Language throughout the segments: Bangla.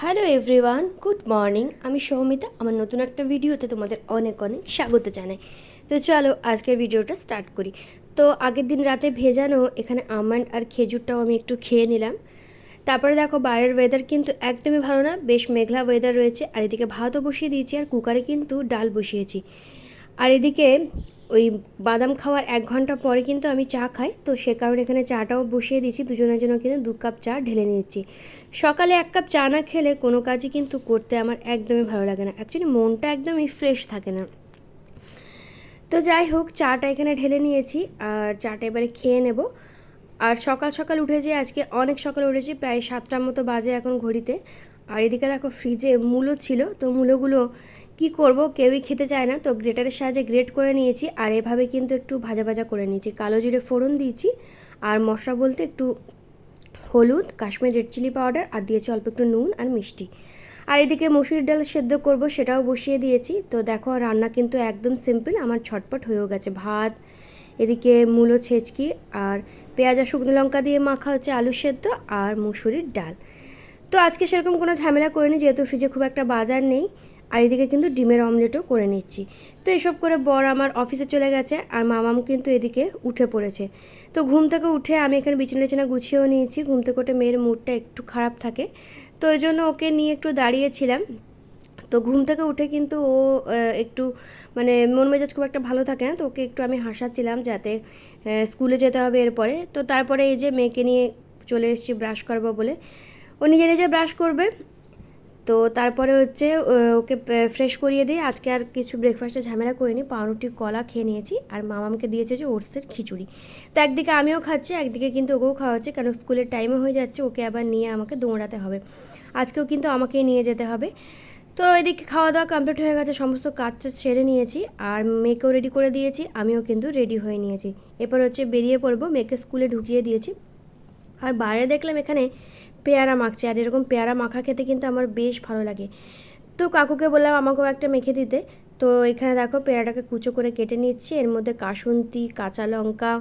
হ্যালো এভরিওয়ান গুড মর্নিং আমি সৌমিতা, আমার নতুন একটা ভিডিওতে তোমাদের অনেক অনেক স্বাগত জানাই। তো চলো আজকের ভিডিওটা স্টার্ট করি। তো আগের দিন রাতে ভেজানো এখানে আমন্ড আর খেজুরটাও আমি একটু খেয়ে নিলাম। তারপরে দেখো বাইরের ওয়েদার কিন্তু একদমই ভালো না, বেশ মেঘলা ওয়েদার রয়েছে। আর এদিকে ভাতও বসিয়ে দিয়েছি আর কুকারে কিন্তু ডাল বসিয়েছি। আর এদিকে ওই বাদাম খাওয়ার এক ঘণ্টা পরে কিন্তু আমি চা খাই। তো সে কারণে এখানে চাটাও বসিয়ে দিয়েছি। দুজনের জন্য কিন্তু দু কাপ চা ঢেলে নিয়েছি। সকালে এক কাপ চা না খেলে কোনো কাজই কিন্তু করতে আমার একদমই ভালো লাগে না। অ্যাকচুয়ালি মনটা একদমই ফ্রেশ থাকে না। তো যাই হোক, চাটা এখানে ঢেলে নিয়েছি আর চাটা এবারে খেয়ে নেব। আর সকাল সকাল উঠে উঠেছি আজকে অনেক সকালে উঠেছি, প্রায় সাতটার মতো বাজে এখন ঘড়িতে। আর এদিকে দেখো ফ্রিজে মূলো ছিল, তো মূলোগুলো কি করব কেউই খেতে চায় না, তো গ্রেটারের সাহায্যে গ্রেট করে নিয়েছি, আর এভাবে কিন্তু একটু ভাজা ভাজা করে নিয়েছি। কালো জিরে ফোড়ন দিয়েছি, আর মশলা বলতে একটু হলুদ, কাশ্মীর রেড চিলি পাউডার আর দিয়েছি অল্প একটু নুন আর মিষ্টি। আর এদিকে মুসুরির ডাল সেদ্ধ করব, সেটাও বসিয়ে দিয়েছি, তো দেখো রান্না কিন্তু একদম সিম্পল আমার ছটপট হয়েও গেছে। ভাত, এদিকে মূলো ছেচকি, আর পেঁয়াজ আর শুকনো লঙ্কা দিয়ে মাখা হচ্ছে আলু সেদ্ধ আর মুসুরির ডাল। তো আজকে সেরকম কোনো ঝামেলা করিনি, যেহেতু ফ্রিজে খুব একটা বাজার নেই, আর এদিকে কিন্তু ডিমের অমলেটও করে নিচ্ছি। তো এসব করে বর আমার অফিসে চলে গেছে, আর মামাম কিন্তু এদিকে উঠে পড়েছে। তো ঘুম থেকে উঠে আমি এখানে বিছানা বিছানা গুছিয়েও নিয়েছি, ঘুম থেকে উঠে মেয়ের মুডটা একটু খারাপ থাকে। তো ওই জন্য ওকে নিয়ে একটু দাঁড়িয়েছিলাম। তো ঘুম থেকে উঠে কিন্তু ও একটু মানে মন মেজাজ খুব একটা ভালো থাকে না, তো ওকে একটু আমি হাসাচ্ছিলাম যাতে স্কুলে যেতে হবে এরপরে। তো তারপরে এই যে মেয়েকে নিয়ে চলে এসেছি ব্রাশ করব বলে। ও নিজে নিজে ব্রাশ করবে, তো তারপরে হচ্ছে ওকে ফ্রেশ করিয়ে দিয়ে আজকে আর কিছু ব্রেকফাস্টে ঝামেলা করিনি, পাউরুটি, কলা খেয়ে নিয়েছি আর মামামকে দিয়েছে যে ওটসের খিচুড়ি। তো একদিকে আমিও খাচ্ছি, একদিকে কিন্তু ওকেও খাওয়াচ্ছে, কারণ স্কুলের টাইমও হয়ে যাচ্ছে, ওকে আবার নিয়ে আমাকে দৌড়াতে হবে। আজকেও কিন্তু আমাকেই নিয়ে যেতে হবে। তো এদিকে খাওয়া দাওয়া কমপ্লিট হয়ে গেছে, সমস্ত কাজটা সেরে নিয়েছি আর মেয়েকেও রেডি করে দিয়েছি, আমিও কিন্তু রেডি হয়ে নিয়েছি। এরপর হচ্ছে বেরিয়ে পড়ব, মেয়েকে স্কুলে ঢুকিয়ে দিয়েছি। আর বাইরে দেখলাম এখানে পেয়ারা মাখছে, আর এরকম পেয়ারা মাখা খেতে কিন্তু আমার বেশ ভালো লাগে। তো কাকুকে বললাম, আমাকেও একটা মেখে দিতে। তো এখানে দেখো পেয়ারাটাকে কুচো করে কেটে নিচ্ছি। এর মধ্যে কাসুন্তি, কাঁচা লঙ্কা,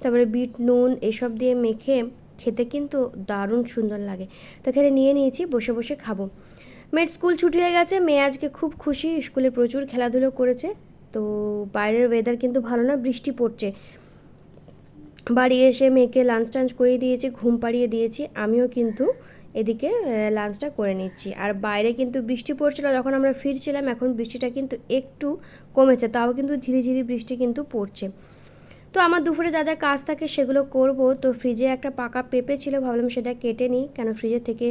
তারপরে বিট নুন এসব দিয়ে মেখে খেতে কিন্তু দারুণ সুন্দর লাগে। তো এখানে নিয়ে নিয়েছি, বসে বসে খাব। মেয়ের স্কুল ছুটি হয়ে গেছে, মেয়ে আজকে খুব খুশি, স্কুলে প্রচুর খেলাধুলো করেছে। তো বাইরের ওয়েদার কিন্তু ভালো না, বৃষ্টি পড়ছে। বাড়ি এসে মেয়েকে লাঞ্চ টাঞ্চ করিয়ে দিয়েছি, ঘুম পাড়িয়ে দিয়েছি, আমিও কিন্তু এদিকে লাঞ্চটা করে নিচ্ছি। আর বাইরে কিন্তু বৃষ্টি পড়ছিল, যখন আমরা ফিরছিলাম, এখন বৃষ্টিটা কিন্তু একটু কমেছে, তাও কিন্তু ঝিরিঝিরি বৃষ্টি কিন্তু পড়ছে। তো আমার দুপুরে যা যা কাজ থাকে সেগুলো করব। তো ফ্রিজে একটা পাকা পেঁপে ছিল, ভাবলাম সেটা কেটে নিই। কেন ফ্রিজের থেকে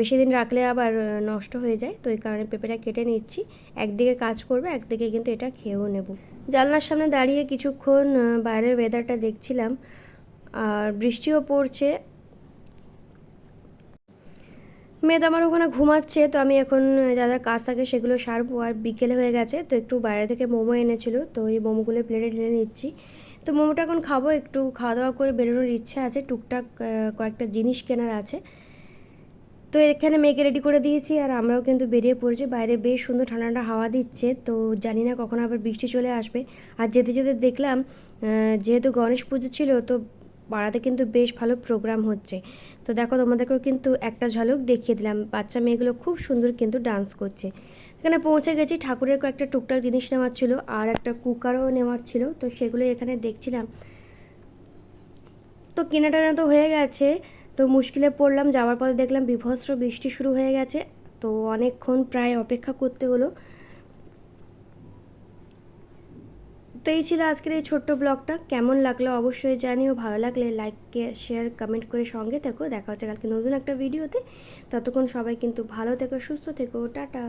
বেশি দিন রাখলে আবার নষ্ট হয়ে যায়। তো এই কারণে পেঁপেটা কেটে নিচ্ছি। একদিকে কাজ করবে, একদিকে কিন্তু এটা খেয়েও নেব। জানলার সামনে দাঁড়িয়ে কিছুক্ষণ বাইরের ওয়েদারটা দেখছিলাম। আর বৃষ্টিও পড়ছে। মেয়ে আমার ওখানে ঘুমাচ্ছে, তো আমি এখন যা যা কাজ থাকে সেগুলো সারবো। আর বিকেলে হয়ে গেছে, তো একটু বাইরে থেকে মোমো এনেছিল। তো এই মোমোগুলো প্লেটে ঢেলে নিচ্ছি। তো মোমোটা এখন খাব, একটু খাওয়া দাওয়া করে বেরোনোর ইচ্ছা আছে, টুকটাক কয়েকটা জিনিস কেনার আছে। তো এখানে মেয়েকে রেডি করে দিয়েছি, আর আমরাও কিন্তু বেরিয়ে পড়েছি। বাইরে বেশ সুন্দর ঠান্ডা ঠান্ডা হাওয়া দিচ্ছে, তো জানি না কখন আবার বৃষ্টি চলে আসবে। আর যেতে যেতে দেখলাম যেহেতু গণেশ পুজো ছিল, তো পাড়াতে কিন্তু বেশ ভালো প্রোগ্রাম হচ্ছে। তো দেখো, তোমাদেরকেও কিন্তু একটা ঝলক দেখিয়ে দিলাম। বাচ্চা মেয়েগুলো খুব সুন্দর কিন্তু ডান্স করছে। এখানে পৌঁছে গেছি, ঠাকুরের কয়েকটা টুকটাক জিনিস নেওয়ার ছিল আর একটা কুকারও নেওয়ার ছিল। তো সেগুলো এখানে দেখছিলাম। তো কেনাটানা তো হয়ে গেছে। তো মুশকিলে পড়লাম, যাওয়ার পরে দেখলাম বিভস্ত্র বৃষ্টি শুরু হয়ে গেছে। তো অনেকক্ষণ প্রায় অপেক্ষা করতে হলো। তো এই ছিল আজকের এই ছোট্ট ব্লগটা। কেমন লাগল অবশ্যই জানিও। ভালো লাগলে লাইক শেয়ার কমেন্ট করে সঙ্গে থেকো। দেখা হচ্ছে কালকে নতুন একটা ভিডিওতে ততক্ষণ সবাই কিন্তু ভালো থেকো, সুস্থ থেকো। টাটা।